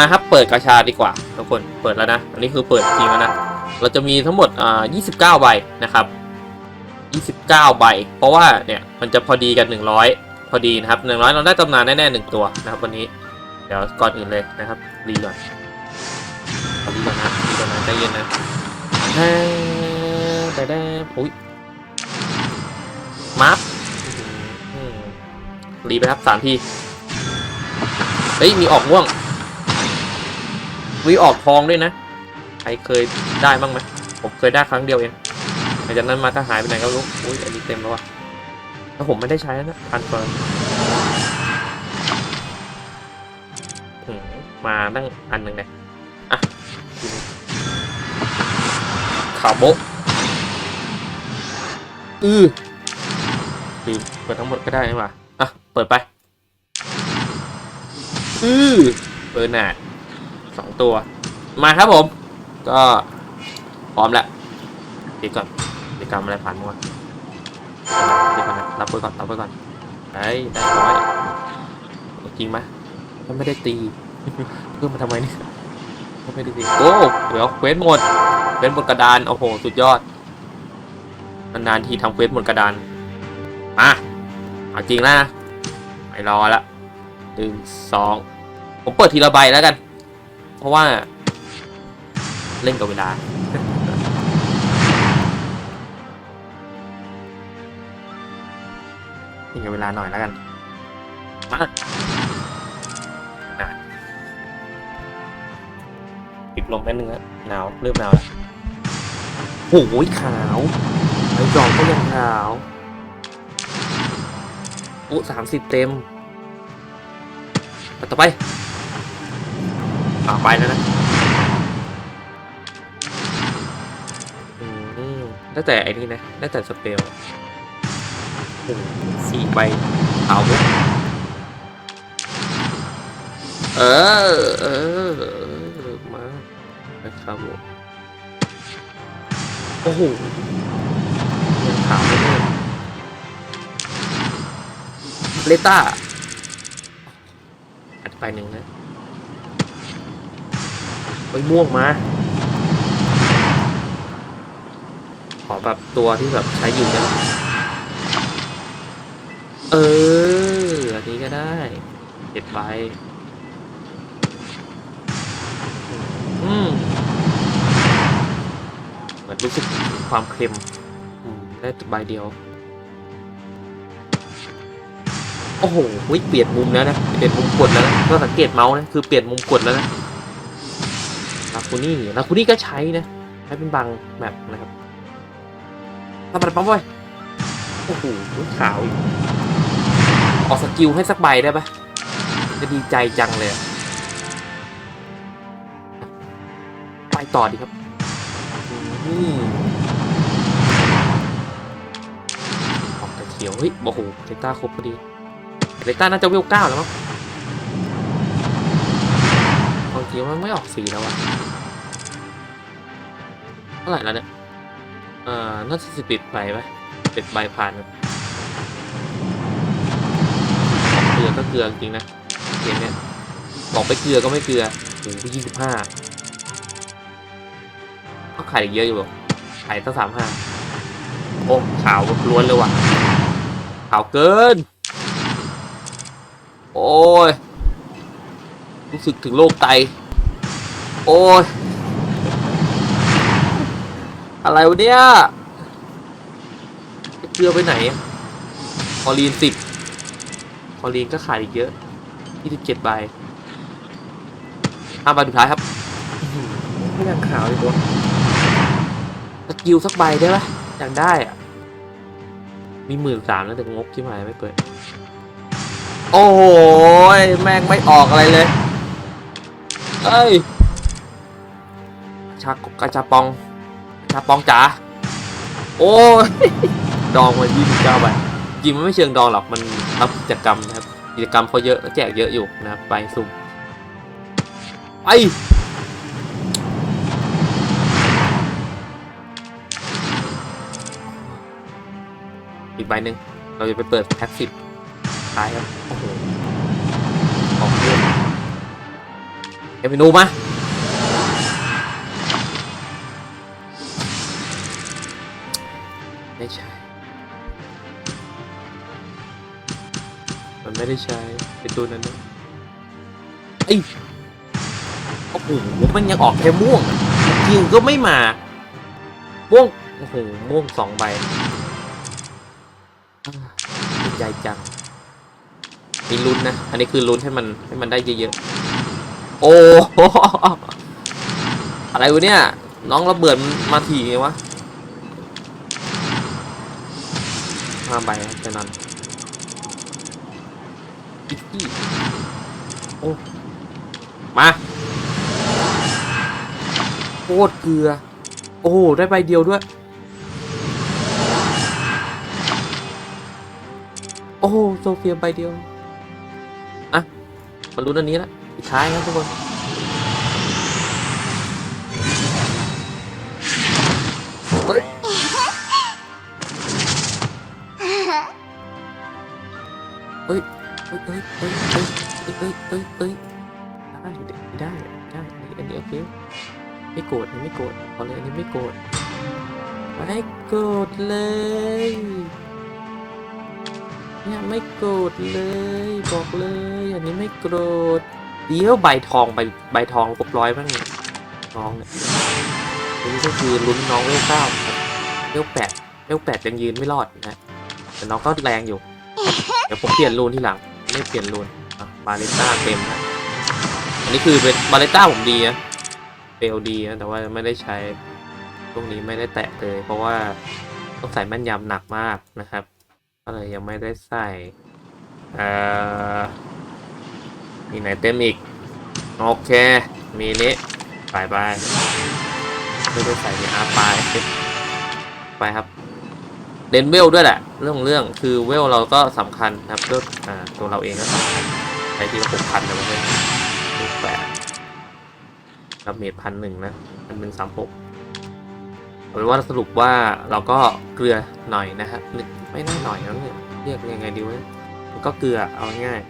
มาครับเปิดกาชาดีกว่าทุกคนเปิดแล้วนะ อันนี้คือเปิดจริงแล้วนะ เราจะมีทั้งหมดอ่า29 ใบนะครับ 29 ใบ เพราะว่าเนี่ยมันจะพอดีกัน 100 พอดีนะครับ 100 เราได้ตำนานแน่ๆหนึ่งตัวนะครับวันนี้เดี๋ยวก่อนอื่นเลยนะครับรีก่อนเอารีก่อนนะรีก่อนนะใจเย็นนะแฮ่แต่ได้อุ้ยมาร์ครีไปครับสามทีเฮ้ยมีออกม่วง มีออกทองด้วยนะ ใครเคยได้บ้างไหมผมเคยได้ครั้งเดียวเองหลังจากนั้นมาก็หายไปไหนก็รู้อุ้ยอันนี้เต็มแล้วว่ะแล้วผมไม่ได้ใช้แล้วนะพันเฟิร์มมาตั้งอันหนึ่งเลยอะข่าวโบอือลืมเปิดทั้งหมดก็ได้นี่หว่าอะ เปิดไป อือเปิดหนา สองตัว มาครับผม ก็พร้อมแล้วดีก่อนกิจกรรมอะไรผ่านมาดีก่อนนะรับไว้ก่อนรับไว้ก่อนได้ได้ร้อยจริงไหมไม่ได้ตีเพิ่มมาทำไมเนี่ยมันไม่ได้ตีโอ้เดี๋ยวเควสหมดเควสหมดกระดานโอ้โหสุดยอดนานๆทีทำเควสหมดกระดานมาเอาจริงนะไม่รอละหนึ่งสองผมเปิดทีละใบแล้วกัน เพราะว่า เล่นกับเวลา เล่นกับเวลาหน่อยแล้วกัน มาอะปิดลมแป๊บนึงนะหนาว เริ่มหนาวแล้วโอ้ยขาวไอ้จองก็ยังขาวโอ้สามสิบเต็ม ต่อไป อ่าไปแล้วนะแล้วแต่ไอ้นี่นะแล้วแต่สเปลสี่ใบเอาไหมเออ เออ มานะครับผมโอ้โหยังขาวไม่เลิกเลต้าอัดไปหนึ่งนะ ไปม่วงมา ขอแบบตัวที่แบบใช้อยู่นะเออ อันนี้ก็ได้เจ็ดใบอืมเหมือนรู้สึกความเค็มอืมได้แต่ใบเดียว โอ้โหอุ๊ยเปลี่ยนมุมแล้วนะ เปลี่ยนมุมกดแล้วนะ ก็สังเกตเมาส์นะ คือเปลี่ยนมุมกดแล้วนะ ลาคูนี่ลาคูนี่ก็ใช้นะ ใช้เป็นบางแมปนะครับทำอะไรปั๊มไว้โอ้โหขาวอีกออกสกิลให้สักใบได้ปะจะดีใจจังเลย ไปต่อดีครับอืมออกแต่เขียว เฮ้ย โอ้โหเลต้าครบพอดีเลต้าน่าจะเวลเก้าแล้วมั้ง บางทีมันไม่ออกสีแล้วอะเท่าไหร่แล้วเนี่ยเอ่อน่าจะสิบปิดใบไหมปิดใบผ่านเกลือก็เกลือจริงนะเกมเนี้ยบอกไปเกลือก็ไม่เกลือโอ้โหยี่สิบห้าก็ขายเยอะอยู่หรอกขายตั้งสามห้าโอ้ขาวล้วนเลยว่ะขาวเกิน โอ้ยรู้สึกถึงโรคไต โอ้ย อะไรวะเนี่ยเกลือไปไหนอะคอลีนสิบคอลีนก็ขายอีกเยอะยี่สิบเจ็ดใบห้าใบสุดท้ายครับอื้อหือไม่ยังขาวเลยตัวสกิลสักใบได้ปะอยากได้อะมีหมื่นสามแล้วแต่งบที่หมายไม่เปิด โอ้โห แม่งไม่ออกอะไรเลย เอ้ย ชักกระจาปองชาปองจ๋าโอ้ยดองมา29ใบจริงมันไม่เชิงดองหรอกมันรับกิจกรรมนะครับกิจกรรมเขาเยอะแจกเยอะอยู่นะครับไปสุ่มไปอีกใบหนึ่งเราจะไปเปิดแพ็กสิบท้ายครับโอ้โหของเยอะเอมินูมาไม่ มันไม่ได้ใช้ไอตัวนั้นนะไอ้โอ้โหมันยังออกแค่ม่วงอะจริงก็ไม่มา ม่วง โอ้โห ม่วงสองใบอ่าดีใจจัง มีลุ้นนะ อันนี้คือลุ้นให้มันให้มันได้เยอะๆ โอ้อะไรวะเนี่ย น้องระเบิดมาถี่ไงวะห้าใบครับแค่นั้น อีกที่โอ้มาโคตรเกลือ โอ้โหได้ใบเดียวด้วย โอ้โหโซเฟียใบเดียวอะมาลุ้นอันนี้ละสุดท้ายครับทุกคนเฮ้ย เฮ้ยเฮ้ยเฮ้ยเฮ้ยเฮ้ยเฮ้ยได้ได้ได้อันนี้โอเคไม่โกรธไม่โกรธขอเลยอันนี้ไม่โกรธไม่โกรธเลยเนี่ยไม่โกรธเลยบอกเลยอันนี้ไม่โกรธเดี๋ยวใบทองใบใบทองครบร้อยบ้างน้องเนี่ยนี่ก็คือลุ้นน้องเลี้ยวเก้าเลี้ยวแปดเลี้ยวแปดยังยืนไม่รอดนะแต่น้องก็แรงอยู่ เดี๋ยวผมเปลี่ยนรูนทีหลัง ไม่เปลี่ยนรูนอะบาเลต้าเต็มนะอันนี้คือเป็นบาเลต้าผมดีนะเปลดีนะแต่ว่าไม่ได้ใช้ตรงนี้ไม่ได้แตะเลย เพราะว่าต้องใส่แม่นยำหนักมากนะครับ ก็เลยยังไม่ได้ใส่อ่อมีไหนเต็มอีก โอเค มีนี้ไปไปไม่ได้ใส่ในอาร์ไปไปครับ เล่นเวลด้วยแหละ เรื่องของเรื่องคือเวลเราก็สำคัญนะครับเรื่องตัวเราเองก็สำคัญใช้ทีละหกพันแต่ไม่ใช่ลูกแปดรับเมตพันหนึ่งนะพันหนึ่งสามหกเอาเป็นว่าสรุปว่าเราก็เกลือหน่อยนะครับไม่น่าหน่อยนะเนี่ยเรียกยังไงดีวะมันก็เกลือเอาง่าย